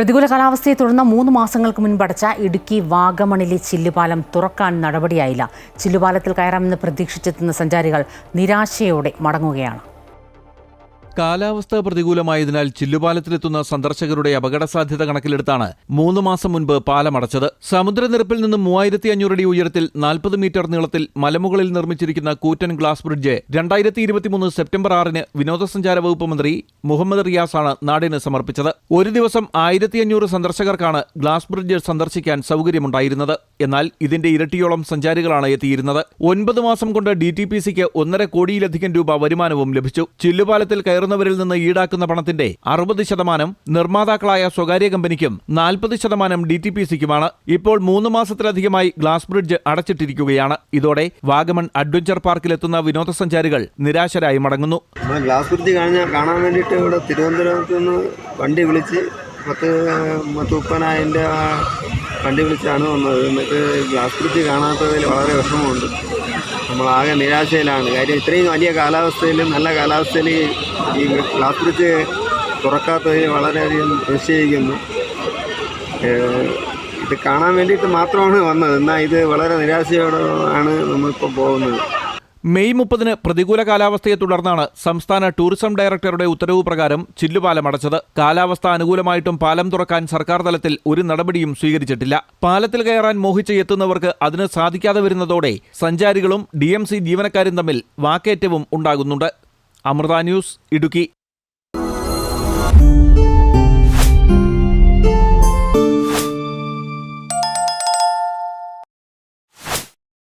പ്രതികൂല കാലാവസ്ഥയെ തുടർന്ന് മൂന്ന് മാസങ്ങൾക്ക് മുൻപ് അടച്ച ഇടുക്കി വാഗമണിലെ ചില്ലുപാലം തുറക്കാൻ നടപടിയായില്ല. ചില്ലുപാലത്തിൽ കയറാമെന്ന് പ്രതീക്ഷിച്ചെത്തുന്ന സഞ്ചാരികൾ നിരാശയോടെ മടങ്ങുകയാണ്. കാലാവസ്ഥ പ്രതികൂലമായതിനാൽ ചില്ലുപാലത്തിലെത്തുന്ന സന്ദർശകരുടെ അപകട സാധ്യത കണക്കിലെടുത്താണ് മൂന്ന് മാസം മുൻപ് പാലം അടച്ചത് സമുദ്രനിരപ്പിൽ നിന്ന് മൂവായിരത്തി അഞ്ഞൂറ് അടി ഉയരത്തിൽ നാൽപ്പത് മീറ്റർ നീളത്തിൽ മലമുകളിൽ നിർമ്മിച്ചിരിക്കുന്ന കൂറ്റൻ ഗ്ലാസ് ബ്രിഡ്ജ് രണ്ടായിരത്തി ഇരുപത്തിമൂന്ന് സെപ്റ്റംബർ ആറിന് വിനോദസഞ്ചാര വകുപ്പ് മന്ത്രി മുഹമ്മദ് റിയാസാണ് നാടിന് സമർപ്പിച്ചത്. ഒരു ദിവസം ആയിരത്തി അഞ്ഞൂറ് സന്ദർശകർക്കാണ് ഗ്ലാസ് ബ്രിഡ്ജ് സന്ദർശിക്കാൻ സൗകര്യമുണ്ടായിരുന്നത്. എന്നാൽ ഇതിന്റെ ഇരട്ടിയോളം സഞ്ചാരികളാണ് എത്തിയിരുന്നത്. ഒൻപത് മാസം കൊണ്ട് ഡി ടി പി സിക്ക് ഒന്നര കോടിയിലധികം രൂപ വരുമാനവും ലഭിച്ചു. ചില്ലുപാലത്തിൽ കയറുന്നവരിൽ നിന്ന് ഈടാക്കുന്ന പണത്തിന്റെ അറുപത് ശതമാനം നിർമ്മാതാക്കളായ സ്വകാര്യ കമ്പനിക്കും നാൽപ്പത് ശതമാനം ഡി ടി പി സിക്കുമാണ്. ഇപ്പോൾ മൂന്ന് മാസത്തിലധികമായി ഗ്ലാസ് ബ്രിഡ്ജ് അടച്ചിട്ടിരിക്കുകയാണ്. ഇതോടെ വാഗമൺ അഡ്വഞ്ചർ പാർക്കിലെത്തുന്ന വിനോദസഞ്ചാരികൾ നിരാശരായി മടങ്ങുന്നു. ഗ്ലാസ് ബ്രിഡ്ജ് കാണാൻ വേണ്ടിയിട്ട് ഇവിടെ തിരുവനന്തപുരത്ത് നിന്ന് വണ്ടി വിളിച്ച് പത്ത് ആ വണ്ടി വിളിച്ചാണ് വന്നത്. എന്നിട്ട് ഗ്ലാസ് ബ്രിഡ്ജ് കാണാത്തതിൽ വളരെ വിഷമമുണ്ട്. നമ്മളാകെ നിരാശയിലാണ്. കാര്യം ഇത്രയും വലിയ കാലാവസ്ഥയിൽ നല്ല കാലാവസ്ഥയിൽ ഈ ഗ്ലാസ് ബ്രിഡ്ജ് തുറക്കാത്തതിൽ വളരെയധികം നിശ്ചയിക്കുന്നു ഇത് കാണാൻ വേണ്ടിയിട്ട് മാത്രമാണ് വന്നത്. എന്നാൽ ഇത് വളരെ നിരാശയോടെ ആണ് നമ്മളിപ്പോൾ പോകുന്നത്. മെയ് മുപ്പതിന് പ്രതികൂല കാലാവസ്ഥയെ തുടർന്നാണ് സംസ്ഥാന ടൂറിസം ഡയറക്ടറുടെ ഉത്തരവ് പ്രകാരം ചില്ലുപാലം അടച്ചത്. കാലാവസ്ഥ അനുകൂലമായിട്ടും പാലം തുറക്കാൻ സർക്കാർ തലത്തിൽ ഒരു നടപടിയും സ്വീകരിച്ചിട്ടില്ല. പാലത്തിൽ കയറാൻ മോഹിച്ച് എത്തുന്നവർക്ക് അതിന് സാധിക്കാതെ വരുന്നതോടെ സഞ്ചാരികളും ഡി ജീവനക്കാരും തമ്മിൽ വാക്കേറ്റവും ഉണ്ടാകുന്നുണ്ട്. അമൃത ന്യൂസ് ഇടുക്കി.